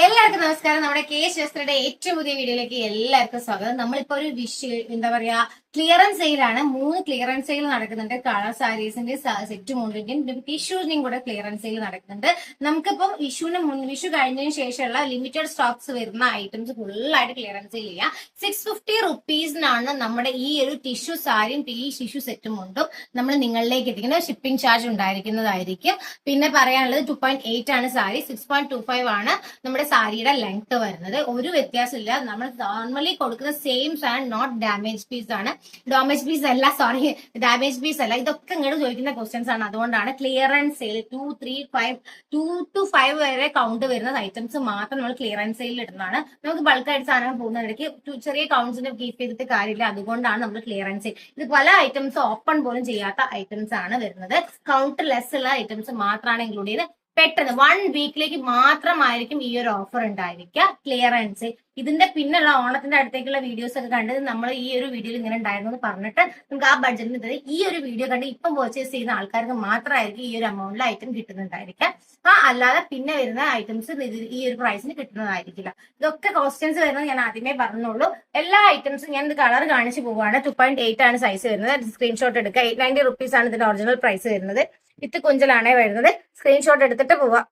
él എല്ലാവർക്കും നമസ്കാരം. നമ്മുടെ കെ ശാസ്ത്രയുടെ ഏറ്റവും പുതിയ വീഡിയോയിലേക്ക് എല്ലാവർക്കും സ്വാഗതം. നമ്മളിപ്പോ ഒരു വിഷ് എന്താ പറയാ ക്ലിയറൻസ് സെയിലാണ് മൂന്ന് ക്ലിയറൻസ് സെയിൽ നടക്കുന്നുണ്ട്. കളർ സാരീസിന്റെ സെറ്റ് മുണ്ടിന്റെയും ടിഷ്യൂസിന്റെയും കൂടെ ക്ലിയറൻസ് സെയിൽ നടക്കുന്നുണ്ട്. നമുക്കിപ്പം വിഷുവിന് മുൻ വിഷു കഴിഞ്ഞതിന് ശേഷമുള്ള ലിമിറ്റഡ് സ്റ്റോക്സ് വരുന്ന ഐറ്റംസ് ഫുള്ളായിട്ട് ക്ലിയറൻസ് സെയിൽ ചെയ്യാം. സിക്സ് ഫിഫ്റ്റി റുപ്പീസിനാണ് നമ്മുടെ ഈ ഒരു ടിഷ്യൂ സാരിയും ഈ ടിഷ്യൂ സെറ്റും കൊണ്ടും നമ്മൾ നിങ്ങളിലേക്ക് എത്തിക്കുന്നത്. ഷിപ്പിംഗ് ചാർജ് ഉണ്ടായിരിക്കുന്നതായിരിക്കും. പിന്നെ പറയാനുള്ളത് ടു പോയിന്റ് എയ്റ്റ് ആണ് sari. Six point two five ആണ് നമ്മുടെ സാരിയുടെ ലെങ്ത് വരുന്നത്. ഒരു വ്യത്യാസമില്ല. നമ്മൾ നോർമലി കൊടുക്കുന്ന സെയിം സാൻ നോട്ട് ഡാമേജ് പീസ് ആണ്. ഡാമേജ് പീസ് അല്ല സോറി ഡാമേജ് പീസ് അല്ല. ഇതൊക്കെ ഇങ്ങോട്ട് ചോദിക്കുന്ന ക്വസ്റ്റ്യൻസ് ആണ്. അതുകൊണ്ടാണ് clearance sale two three five two two five വരെ കൗണ്ട് വരുന്ന ഐറ്റംസ് മാത്രം നമ്മൾ ക്ലിയറൻസ് സെയിൽ ഇടുന്നതാണ്. നമുക്ക് ബൾക്കായിട്ട് സാധനങ്ങൾ പോകുന്നതിടയ്ക്ക് ചെറിയ കൗണ്ട്സിന് കീപ്പ് ചെയ്തിട്ട് കാര്യമില്ല. അതുകൊണ്ടാണ് നമ്മൾ ക്ലിയറൻസ് സെയിൽ ഇത് പല ഐറ്റംസ് ഓപ്പൺ പോലും ചെയ്യാത്ത ഐറ്റംസ് ആണ് വരുന്നത്. കൗണ്ട് ലെസ് ഉള്ള ഐറ്റംസ് മാത്രമാണ് ഇൻക്ലൂഡ് ചെയ്ത് പെട്ടെന്ന് വൺ വീക്കിലേക്ക് മാത്രമായിരിക്കും ഈ ഒരു ഓഫർ ഉണ്ടായിരിക്കുക. ക്ലിയറൻസ് ഇതിന്റെ പിന്നുള്ള ഓണത്തിന്റെ അടുത്തേക്കുള്ള വീഡിയോസ് ഒക്കെ കണ്ട് നമ്മൾ ഈ ഒരു വീഡിയോയിൽ ഇങ്ങനെ ഉണ്ടായിരുന്നു എന്ന് പറഞ്ഞിട്ട് നമുക്ക് ആ ബഡ്ജറ്റിന് ഇത് ഈ ഒരു വീഡിയോ കണ്ട് ഇപ്പം പർച്ചേസ് ചെയ്യുന്ന ആൾക്കാർക്ക് മാത്രമായിരിക്കും ഈ ഒരു എമൗണ്ടിൽ ഐറ്റം കിട്ടുന്നുണ്ടായിരിക്കുക. ആ അല്ലാതെ പിന്നെ വരുന്ന ഐറ്റംസ് ഈ ഒരു പ്രൈസിന് കിട്ടുന്നതായിരിക്കില്ല. ഇതൊക്കെ ക്വസ്റ്റ്യൻസ് വരുന്നത് ഞാൻ ആദ്യമേ പറഞ്ഞോളൂ എല്ലാ ഐറ്റംസും ഞാൻ ഇത് കളർ കാണിച്ചു പോവാണ്. ടു പോയിന്റ് എയ്റ്റ് ആണ് സൈസ് വരുന്നത്. സ്ക്രീൻഷോട്ട് എടുക്കുക. എയ്റ്റ് നയന്റി റുപ്പീസ് ആണ് ഇതിന്റെ ഒറിജിനൽ പ്രൈസ് വരുന്നത്. വിത്ത് കുഞ്ചലാണേ വരുന്നത്. സ്ക്രീൻഷോട്ട് എടുത്തിട്ട് പോവാം.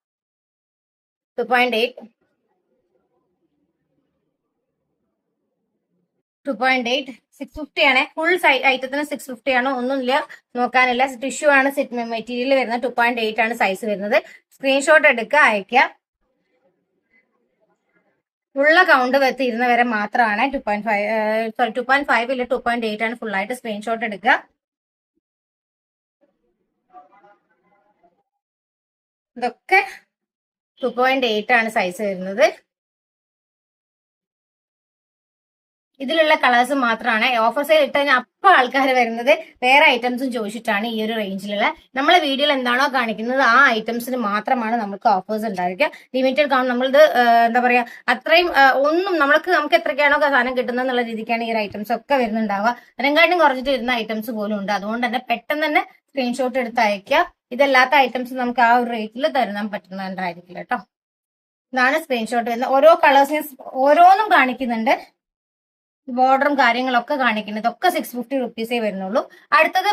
Two point eight two point eight six fifty ആണ്. ഫുൾ ഐറ്റത്തിന് സിക്സ് ഫിഫ്റ്റി ആണ്? ഒന്നുമില്ല. നോക്കാനില്ല. ടിഷ്യൂ ആണ് മെറ്റീരിയൽ വരുന്നത്. ടു പോയിന്റ് എയ്റ്റ് ആണ് സൈസ് വരുന്നത്. സ്ക്രീൻഷോട്ട് എടുക്കുക അയക്കുക ഉള്ള കൗണ്ട് വെത്തിരുന്ന വരെ മാത്രമാണ് two point five sorry two point five ഇല്ല. ടു പോയിന്റ് എയ്റ്റ് ആണ് ഫുൾ ആയിട്ട് സ്ക്രീൻഷോട്ട് എടുക്കുക ഇതൊക്കെ ടു പോയിന്റ് എയ്റ്റ് ആണ് സൈസ് വരുന്നത്. ഇതിലുള്ള കളേഴ്സ് മാത്രമാണ്. ഓഫർ സെയിൽ ഇട്ട് കഴിഞ്ഞാൽ അപ്പം ആൾക്കാർ വരുന്നത്. വേറെ ഐറ്റംസും ചോദിച്ചിട്ടാണ് ഈ ഒരു റേഞ്ചിലുള്ള നമ്മളെ വീഡിയോയിൽ എന്താണോ കാണിക്കുന്നത് ആ ഐറ്റംസിന് മാത്രമാണ് നമുക്ക് ഓഫേഴ്സ് ഉണ്ടായിരിക്കുക ലിമിറ്റഡ് കാണും നമ്മളിത് എന്താ പറയാ അത്രയും ഒന്നും നമ്മൾക്ക് നമുക്ക് എത്രയ്ക്കാണോ സാധനം കിട്ടുന്നത് എന്നുള്ള രീതിക്കാണ് ഈ ഒരു ഐറ്റംസ് ഒക്കെ വരുന്നുണ്ടാവുക. അതിനെക്കാട്ടും കുറച്ചിട്ട് വരുന്ന ഐറ്റംസ് പോലും ഉണ്ട്. അതുകൊണ്ട് തന്നെ പെട്ടെന്ന് തന്നെ സ്ക്രീൻഷോട്ട് എടുത്ത് അയക്കുക ഇതല്ലാത്ത ഐറ്റംസ് നമുക്ക് ആ ഒരു റേറ്റിൽ തരണം പറ്റുന്നുണ്ടായിരിക്കില്ല കേട്ടോ ഇതാണ് സ്ക്രീൻഷോട്ട് വരുന്നത് ഓരോ കളേഴ്സിനും ഓരോന്നും കാണിക്കുന്നുണ്ട്. ബോർഡറും കാര്യങ്ങളൊക്കെ കാണിക്കുന്നത് ഇതൊക്കെ സിക്സ് ഫിഫ്റ്റി റുപ്പീസേ വരുന്നുള്ളൂ. അടുത്തത്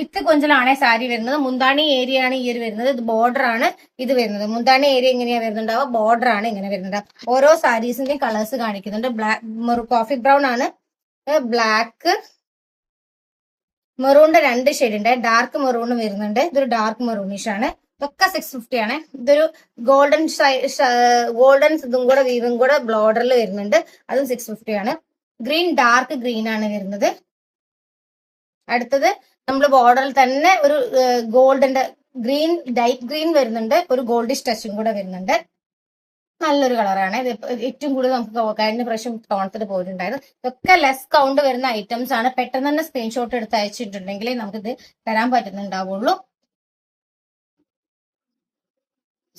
വിത്ത് കൊഞ്ചലാണ് സാരി വരുന്നത്. മുന്താണി ഏരിയ ആണ് ഈ ഒരു വരുന്നത്. ഇത് ബോർഡർ ആണ് ഇത് വരുന്നത്. മുന്താണി ഏരിയ എങ്ങനെയാ വരുന്നുണ്ടാവുക? ബോർഡർ ആണ് ഇങ്ങനെ വരുന്നുണ്ടാവുക ഓരോ സാരീസിന്റെയും കളേഴ്സ് കാണിക്കുന്നുണ്ട്. ബ്ലാക്ക് കോഫി ബ്രൗൺ ആണ്. ബ്ലാക്ക് മെറൂണിന്റെ രണ്ട് ഷെയ്ഡ് ഉണ്ട്. ഡാർക്ക് മെറൂണും വരുന്നുണ്ട്. ഇതൊരു ഡാർക്ക് മെറൂണിഷ് ആണ്. ഇതൊക്കെ സിക്സ് ഫിഫ്റ്റി ആണ്. ഇതൊരു ഗോൾഡൻ ഗോൾഡൻ ഇതും കൂടെ വീവും കൂടെ ബോർഡറിൽ വരുന്നുണ്ട്. അതും സിക്സ് ഫിഫ്റ്റി ആണ്. ഗ്രീൻ ഡാർക്ക് ഗ്രീൻ ആണ് വരുന്നത്. അടുത്തത് നമ്മൾ ബോർഡറിൽ തന്നെ ഒരു ഗോൾഡിന്റെ ഗ്രീൻ ലൈറ്റ് ഗ്രീൻ വരുന്നുണ്ട്. ഒരു ഗോൾഡിഷ് ടച്ചും കൂടെ വരുന്നുണ്ട്. നല്ലൊരു കളറാണ്. ഇത് ഏറ്റവും കൂടുതൽ നമുക്ക് കഴിഞ്ഞ പ്രാവശ്യം തോണത്തിൽ പോയിട്ടുണ്ടായിരുന്നു ഇതൊക്കെ ലെസ് കൗണ്ട് വരുന്ന ഐറ്റംസ് ആണ്. പെട്ടെന്ന് തന്നെ സ്ക്രീൻഷോട്ട് എടുത്ത് അയച്ചിട്ടുണ്ടെങ്കിൽ നമുക്കിത് തരാൻ പറ്റുന്നുണ്ടാവുള്ളൂ.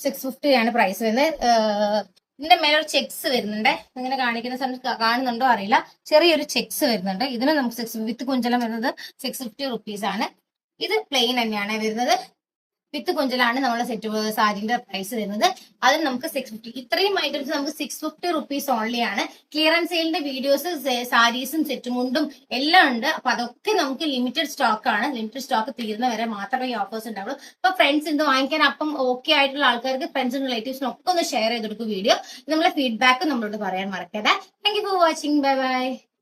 സിക്സ് ഫിഫ്റ്റി ആണ് പ്രൈസ് വരുന്നത്. ഇതിന്റെ മേലെ ഒരു ചെക്സ് വരുന്നുണ്ട്. ഇങ്ങനെ കാണിക്കുന്ന സമയത്ത് കാണുന്നുണ്ടോ അറിയില്ല. ചെറിയൊരു ചെക്സ് വരുന്നുണ്ട്. ഇതിന് നമുക്ക് സിക്സ് വിത്ത് കുഞ്ചലം വരുന്നത് സിക്സ് ഫിഫ്റ്റി റുപ്പീസ് ആണ്. ഇത് പ്ലെയിൻ തന്നെയാണ് വരുന്നത്. വിത്ത് കുഞ്ചലാണ് നമ്മുടെ സെറ്റ് സാരിന്റെ പ്രൈസ് വരുന്നത്. അതിന് നമുക്ക് സിക്സ് ഫിഫ്റ്റി ഇത്രയും ഐറ്റംസ് നമുക്ക് സിക്സ് ഫിഫ്റ്റി റുപ്പീസ് ഓൺലി ആണ്. ക്ലിയറൻസ് സെയിലിന്റെ വീഡിയോസ് സാരീസും സെറ്റ് മുണ്ടും എല്ലാം ഉണ്ട്. അപ്പൊ അതൊക്കെ നമുക്ക് ലിമിറ്റഡ് സ്റ്റോക്ക് ആണ്. ലിമിറ്റഡ് സ്റ്റോക്ക് തീരുന്ന വരെ മാത്രമേ ഈ ഓഫേഴ്സ് ഉണ്ടാവുള്ളൂ. അപ്പൊ ഫ്രണ്ട്സ് ഇത് വാങ്ങിക്കാൻ അപ്പം ഓക്കെ ആയിട്ടുള്ള ആൾക്കാർക്ക് ഫ്രണ്ട്സും റിലേറ്റീവ്സിനും ഒക്കെ ഒന്ന് ഷെയർ ചെയ്ത് കൊടുക്കും വീഡിയോ നമ്മളെ ഫീഡ്ബാക്ക് നമ്മളോട് പറയാൻ മറക്കരുത്. Thank you for watching bye bye